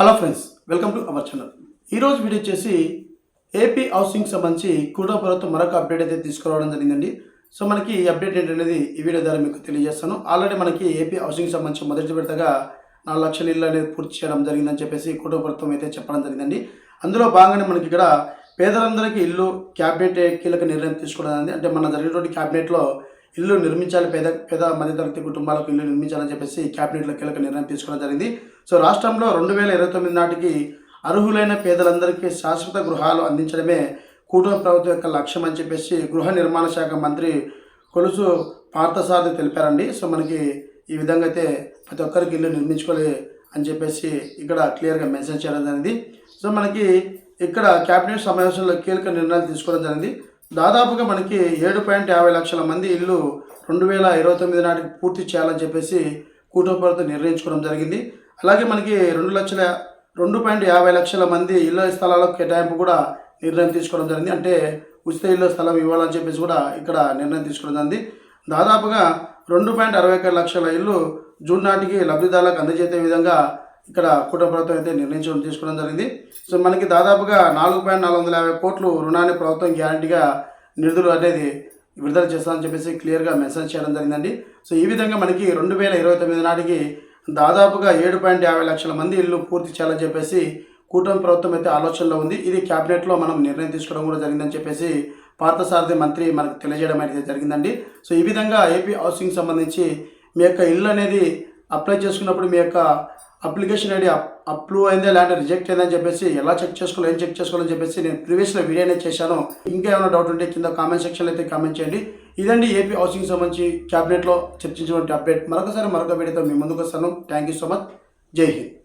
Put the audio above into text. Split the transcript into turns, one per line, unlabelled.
Hello friends welcome to our channel ఈరోజు video వచ్చేసి AP housing సంబంధించి కూడా ప్రభుత్వం మరొక అప్డేట్ అయితే తీసుకురావడం జరిగిందండి. సో మనకి ఈ అప్డేట్ ఏంటనేది ఈ వీడియో ద్వారా మీకు తెలియజేస్తాను. ఆల్రెడీ మనకి ఏపీ హౌసింగ్ సంబంధించి మొదటి విడతగా నాలుగు లక్షల ఇల్లు అనేది పూర్తి చేయడం జరిగిందని చెప్పేసి కుటుంబ ప్రభుత్వం అయితే చెప్పడం జరిగిందండి. అందులో భాగంగానే మనకి ఇక్కడ పేదలందరికీ ఇల్లు క్యాబినెట్ కీలక నిర్ణయం తీసుకోవడం అంటే మన జరిగినటువంటి క్యాబినెట్లో ఇల్లు నిర్మించాలి పేద పేద మధ్యతరగతి కుటుంబాలకు ఇల్లు నిర్మించాలని చెప్పేసి క్యాబినెట్లో కీలక నిర్ణయం తీసుకోవడం జరిగింది. సో రాష్ట్రంలో రెండు వేల ఇరవై తొమ్మిది నాటికి అర్హులైన పేదలందరికీ శాశ్వత గృహాలు అందించడమే కూటమి ప్రభుత్వం యొక్క లక్ష్యం అని చెప్పేసి గృహ నిర్మాణ శాఖ మంత్రి కొలుసు పార్థసారథి తెలిపారండి. సో మనకి ఈ విధంగా అయితే ప్రతి ఒక్కరికి ఇల్లు నిర్మించుకోవాలి అని చెప్పేసి ఇక్కడ క్లియర్గా మెన్షన్ చేయడం జరిగింది. సో మనకి ఇక్కడ క్యాబినెట్ సమావేశంలో కీలక నిర్ణయాలు తీసుకోవడం జరిగింది. దాదాపుగా మనకి ఏడు పాయింట్ యాభై లక్షల మంది ఇల్లు రెండు వేల ఇరవై తొమ్మిది నాటికి పూర్తి చేయాలని చెప్పేసి కూటమి ప్రభుత్వం నిర్ణయించుకోవడం జరిగింది. అలాగే మనకి రెండు లక్షల రెండు పాయింట్ యాభై లక్షల మంది ఇళ్ళ స్థలాలకు కేటాయింపు కూడా నిర్ణయం తీసుకోవడం జరిగింది. అంటే ఉచిత ఇళ్ళ స్థలం ఇవ్వాలని చెప్పేసి కూడా ఇక్కడ నిర్ణయం తీసుకోవడం జరిగింది. దాదాపుగా రెండు పాయింట్ అరవై ఒక లక్షల ఇల్లు జూన్ నాటికి లబ్ధిదారులకు అందజేసే విధంగా ఇక్కడ కుటుంబ ప్రభుత్వం అయితే నిర్ణయించడం తీసుకోవడం జరిగింది. సో మనకి దాదాపుగా నాలుగు పాయింట్ నాలుగు వందల యాభై కోట్లు రుణాన్ని ప్రభుత్వం గ్యారంటీగా నిధులు అనేది విడుదల చేస్తామని చెప్పేసి క్లియర్గా మెసేజ్ చేయడం జరిగిందండి. సో ఈ విధంగా మనకి రెండు వేల ఇరవై తొమ్మిది నాటికి దాదాపుగా ఏడు పాయింట్ యాభై లక్షల మంది ఇల్లు పూర్తి చేయాలని చెప్పేసి కూటమి ప్రభుత్వం అయితే ఆలోచనలో ఉంది. ఇది క్యాబినెట్లో మనం నిర్ణయం తీసుకోవడం కూడా జరిగిందని చెప్పేసి పార్థసారథి మంత్రి మనకు తెలియజేయడం అయితే జరిగిందండి. సో ఈ విధంగా ఏపీ హౌసింగ్ సంబంధించి మీ యొక్క ఇల్లు అనేది అప్లై చేసుకున్నప్పుడు మీ యొక్క అప్లికేషన్ ఐడి అప్రూవ్ అయిందా లేదంటే రిజెక్ట్ అయిందని చెప్పేసి ఎలా చెక్ చేసుకోవాలి ఏం చెక్ చేసుకోవాలని చెప్పేసి నేను ప్రీవియస్లో వీడియోనే చేశాను. ఇంకా ఏమైనా డౌట్ ఉంటే కింద కామెంట్ సెక్షన్లో అయితే కామెంట్ చేయండి. ఇదండి ఏపీ హౌసింగ్ సంబంధించి క్యాబినెట్లో చర్చించినటువంటి అప్డేట్ మరొకసారి మరొక వీడియోతో మీ ముందుకు వస్తాను. థ్యాంక్ యూ సో మచ్ జై హింద్